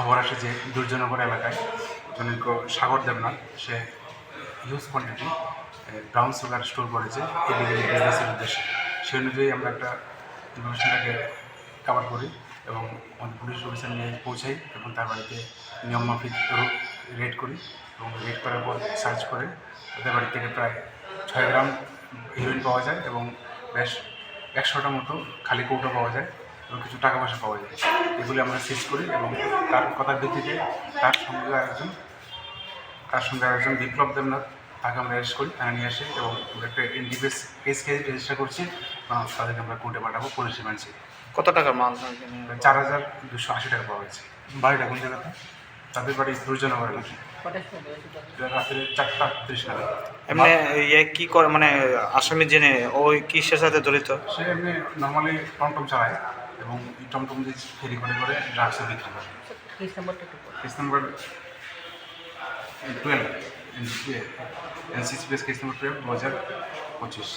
খবর আসে যে দুর্জনগর এলাকায় জনৈক সাগর দেবনাথ, সে huge quantity brown sugar store করেছে ইলিগালি বিজনেসের উদ্দেশ্যে। সেই অনুযায়ী আমরা একটা ইনফরমেশনটাকে কভার করি এবং আমাদের পুলিশ অফিসার নিয়ে পৌঁছাই এবং তার বাড়িতে নিয়ম মাফিক রেড করি এবং রেড করার পর সার্চ করে তাদের বাড়ি থেকে প্রায় ছয় গ্রাম হিরোইন পাওয়া যায় এবং বেশ একশোটা মতো খালি কৌটো পাওয়া যায়। এবং কিছু টাকা পয়সা পাওয়া যায়। এগুলি আমরা সিজ করি এবং তার কথার ভিত্তিতে তার সঙ্গে আরেকজন তার সঙ্গে আরেকজন বিপ্লব দেবনাথ তাকে আমরা অ্যারেস্ট করি থানা নিয়ে আসি এবং একটা এনডিপিএস কেস কেস রেজিস্টার করছি এবং তাদেরকে আমরা কোর্টে পাঠাবো পুলিশে মানছি কত টাকার মাল? চার হাজার দুশো আশি টাকা পাওয়া গেছে। বাড়িটা কোন জায়গাতে তাদের বাড়ি দুর্জনগর এলাকায় রাত্রে চারটা এমনি ইয়ে কি করে মানে আসামি জেনে ওই কিসের সাথে জড়িত? সে এমনি নর্মালি টমটম চালায় এবং এই টমটম দিয়ে ফেরি করে করে ড্রাগসও বিক্রি করে। Case number twelve NCCPS case number twelve দু হাজার পঁচিশ।